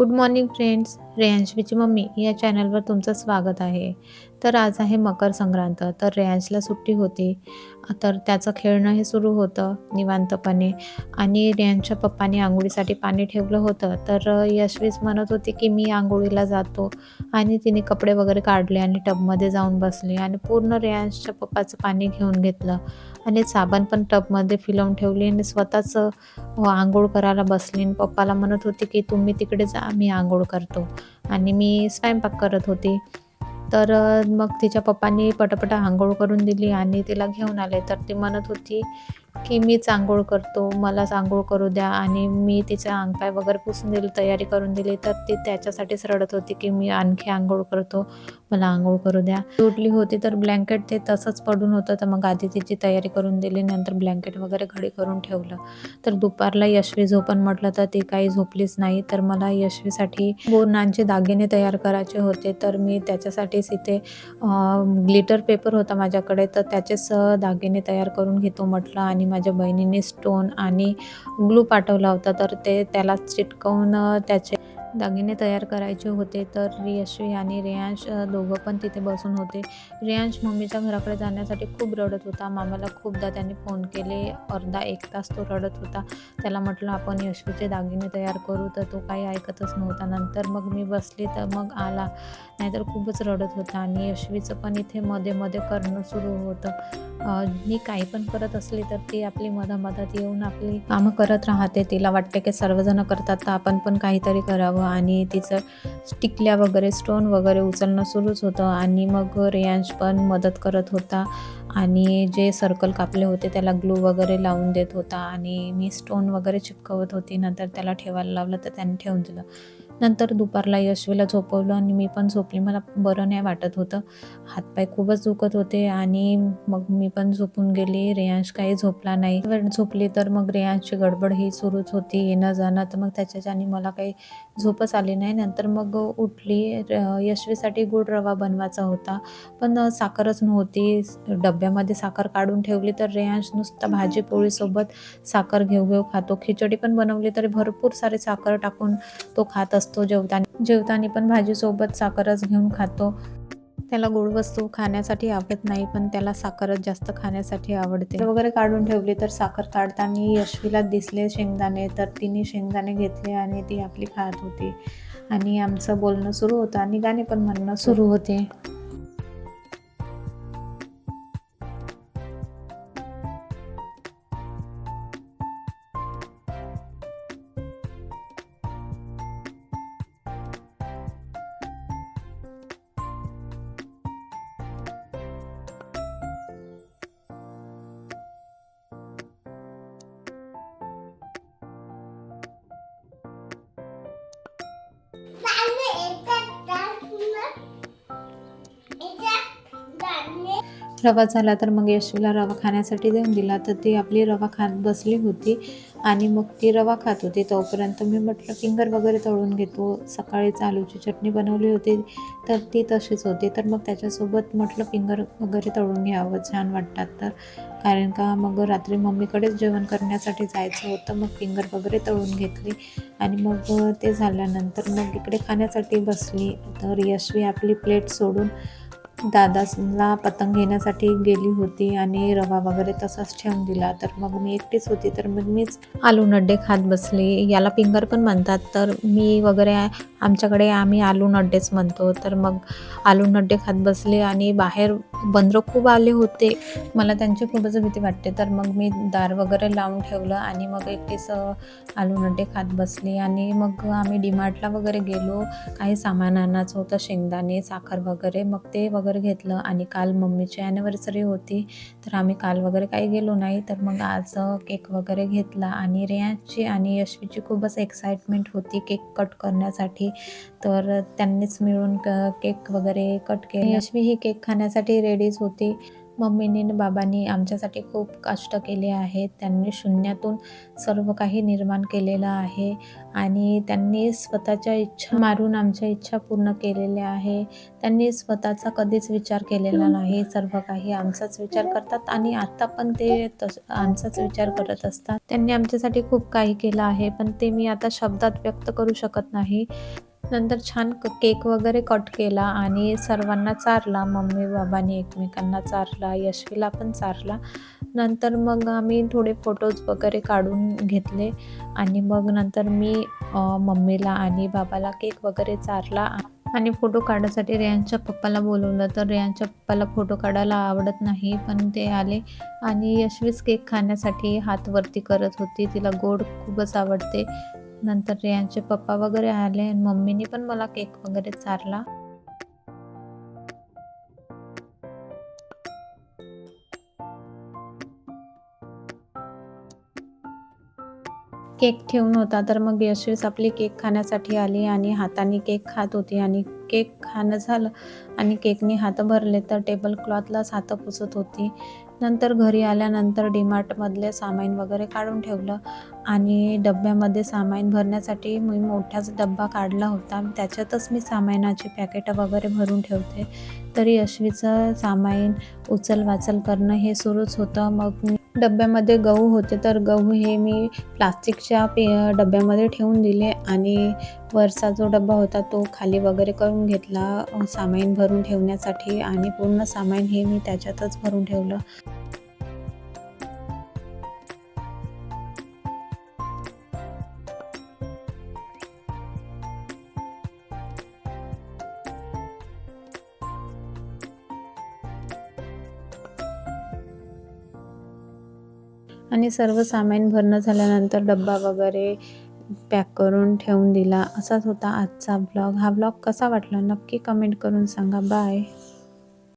Good morning friends रेयांशवीची mummy या चॅनलवर तुमचं स्वागत आहे. तर आज आहे मकर संक्रांत तर रेयांशला सुट्टी होती. तर त्याचं खेळणं हे सुरू होतं निवांतपणे आणि रेयांच्या पप्पाने आंघोळीसाठी पाणी ठेवलं होतं. तर यशवीच म्हणत होती की मी आंघोळीला जातो आणि तिने कपडे वगैरे काढले आणि टबमध्ये जाऊन बसले आणि पूर्ण रेयांशच्या पप्पाचं पाणी घेऊन घेतलं आणि साबण पण टबमध्ये फिलवून ठेवली आणि स्वतःच आंघोळ करायला बसली. आणि पप्पाला म्हणत होती की तुम्ही तिकडे जा मी आंघोळ करतो. आणि मी स्वयंपाक करत होती. तर मग तिच्या पप्पांनी पटापटा आंघोळ करून दिली आणि तिला घेऊन आले. तर ती म्हणत होती की मीच आंघोळ करतो मलाच आंघोळ करू द्या आणि मी तिचा अंगपाय वगैरे पुसून दिली तयारी करून दिली तर ती त्याच्यासाठीच रडत होती की मी आणखी आंघोळ करतो मला आंघोळ करू द्या. तुटली उठली होती तर ब्लँकेट ते तसंच पडून होतं तर मग आधी तिची तयारी करून दिली नंतर ब्लँकेट वगैरे घडी करून ठेवलं. तर दुपारला यशवी झोपण म्हटलं तर ती काही झोपलीच नाही तर मला यशवीसाठी बोरणांचे दागिने तयार करायचे होते तर मी त्याच्यासाठीच इथे ग्लिटर पेपर होता माझ्याकडे तर त्याचेच दागिने तयार करून घेतो म्हटलं आणि आणि माझ्या बहिणीने स्टोन आणि ग्लू पाठवला होता तर ते त्याला चिटकवून त्याचे दागिने तयार करायचे होते तर यशवी आणि रेयांश दोघं पण तिथे बसून होते. रेयांश मम्मीच्या घराकडे जाण्यासाठी खूप रडत होता. मामाला खूपदा त्यांनी फोन केले. अर्धा एक तास तो रडत होता. त्याला म्हटलं आपण यशवीचे दागिने तयार करू. तर तो काही ऐकतच नव्हता. नंतर मग मी बसली तर मग आला. नाहीतर खूपच रडत होता आणि यशवीचं पण इथे मध्ये मध्ये करणं सुरू होतं. मी काही पण करत असली तर ती आपली मधामधात येऊन आपली कामं करत राहते. तिला वाटते की सर्वजण करतात तर आपण पण काहीतरी करावं. आणि तिचं टिकल्या वगैरे स्टोन वगैरे उचलणं सुरूच होतं आणि मग रियांश पण मदत करत होता आणि जे सर्कल कापले होते त्याला ग्लू वगैरे लावून देत होता आणि मी स्टोन वगैरे चिपकवत होती. नंतर त्याला ठेवायला लावलं तर त्याने ठेवून दिलं. नंतर दुपारला यशवीला झोपवलं आणि मी पण झोपली. मला बरं नाही वाटत होतं. हातपाय खूपच दुखत होते आणि मग मी पण झोपून गेली. रेयांश काही झोपला नाही. झोपली तर मग रेयांशची गडबड ही सुरूच होती. येणं जाणं तर मग त्याच्याच्याने मला काही झोपच आली नाही. नंतर मग उठली. यशवीसाठी गोड रवा बनवायचा होता. पण साखरच नव्हती. डब्यामध्ये साखर काढून ठेवली तर रेयांश नुसता भाजी पोळीसोबत साखर घेऊ घेऊ खातो. खिचडी पण बनवली तरी भरपूर सारी साखर टाकून तो खात असतो जेवताना. जेवताना पण भाजीसोबत साखरच घेऊन खातो. त्याला गोड वस्तू खाण्यासाठी आवडत नाही पण त्याला साखरच जास्त खाण्यासाठी आवडते. वगैरे काढून ठेवली तर साखर काढताना यशवीला दिसले शेंगदाणे तर तिने शेंगदाणे घेतले आणि ती आपली खात होती. आणि आमचं बोलणं सुरू होतं आणि गाणे पण म्हणणं सुरू होते. रवा झाला तर मग यशवीला रवा खाण्यासाठी देऊन दिला. तर ती आपली रवा खात बसली होती आणि मग ती रवा खात होती. तोपर्यंत मी म्हटलं फिंगर वगैरे तळून घेतो. सकाळीच आलूची चटणी बनवली होती तर ती तशीच होती. तर मग त्याच्यासोबत म्हटलं फिंगर वगैरे तळून घ्यावं. छान वाटतात तर. कारण का मग रात्री मम्मीकडेच जेवण करण्यासाठी जायचं होतं. मग फिंगर वगैरे तळून घेतली आणि मग ते झाल्यानंतर मग इकडे खाण्यासाठी बसली. तर यशवी आपली प्लेट सोडून दादाला पतंग घेण्यासाठी गेली होती आणि रवा वगैरे तसाच ठेवून दिला. तर मग मी एकटीच होती तर मग मीच आलू नड्डे खात बसली. याला फिंगर पण म्हणतात तर मी वगैरे आमच्याकडे आम्ही आलू नड्डेच म्हणतो. तर मग आलू नड्डे खात बसले आणि बाहेर बंदरं खूप आले होते. मला त्यांची खूपच भीती वाटते. तर मग मी दार वगैरे लावून ठेवलं आणि मग एकटीच आलू नड्डे खात बसली. आणि मग आम्ही डीमार्टला वगैरे गेलो. काही सामान आणायचं होतं शेंगदाणे साखर वगैरे. मग ते वगैरे घेतलं आणि काल मम्मीची ॲनिव्हर्सरी होती तर आम्ही काल वगैरे काही गेलो नाही. तर मग आज केक वगैरे घेतला आणि रेयांची आणि यशवीची खूपच एक्साइटमेंट होती केक कट करण्यासाठी. तर त्यांनीच मिळून क केक वगैरे कट केले. यशवी ही केक खाण्यासाठी रेडीच होती. मम्मीने आणि बाबांनी आमच्यासाठी खूप कष्ट केले आहेत. त्यांनी शून्यातून सर्व काही निर्माण केलेलं आहे आणि त्यांनी स्वतःच्या इच्छा मारून आमच्या इच्छा पूर्ण केलेल्या आहे. त्यांनी स्वतःचा कधीच विचार केलेला नाही. सर्व काही आमचाच विचार करतात आणि आता पण ते तस आमचाच विचार करत असतात. त्यांनी आमच्यासाठी खूप काही केलं आहे पण ते मी आता शब्दात व्यक्त करू शकत नाही. नंतर छान क केक वगैरे कट केला आणि सर्वांना चारला मम्मी बाबांनी एकमेकांना चारला यशवीला पण चारला. नंतर मग आम्ही थोडे फोटोज वगैरे काढून घेतले आणि मग नंतर मी मम्मीला आणि बाबाला केक वगैरे चारला. आणि फोटो काढायसाठी रेयांच्या पप्पाला बोलवलं तर रेयांच्या पप्पाला फोटो काढायला आवडत नाही पण ते आले आणि यशवीच केक खाण्यासाठी हात वरती करत होती. तिला गोड खूपच आवडते. नंतर रियांचे पप्पा वगैरे आले आणि मम्मीने पण मला केक वगैरे चारला. केक ठेवून होता तर मग यशवीस आपली केक खाण्यासाठी आली आणि हाताने केक खात होती आणि केक खाणं झालं आणि केकने हात भरले तर टेबल क्लॉथलाच हातं पुसत होती. नंतर घरी आल्यानंतर डीमार्टमधले सामान वगैरे काढून ठेवलं आणि डब्यामध्ये सामान भरण्यासाठी मी मोठाच डब्बा काढला होता. त्याच्यातच मी सामानाची पॅकेटं वगैरे भरून ठेवते. तरी यशवीचं सामान उचल वाचल करणं हे सुरूच होतं. मग मी डब्यामध्ये गहू होते तर गहू हे मी प्लास्टिकच्या पे डब्यामध्ये ठेवून दिले आणि वरचा जो डब्बा होता तो खाली वगैरे करून घेतला सामान भरून ठेवण्यासाठी आणि पूर्ण सामान हे मी त्याच्यातच भरून ठेवलं. आणि सर्व सामान भरणं झाल्यानंतर डब्बा वगैरे पॅक करून ठेवून दिला. असाच होता आजचा ब्लॉग. हा ब्लॉग कसा वाटला नक्की कमेंट करून सांगा. बाय.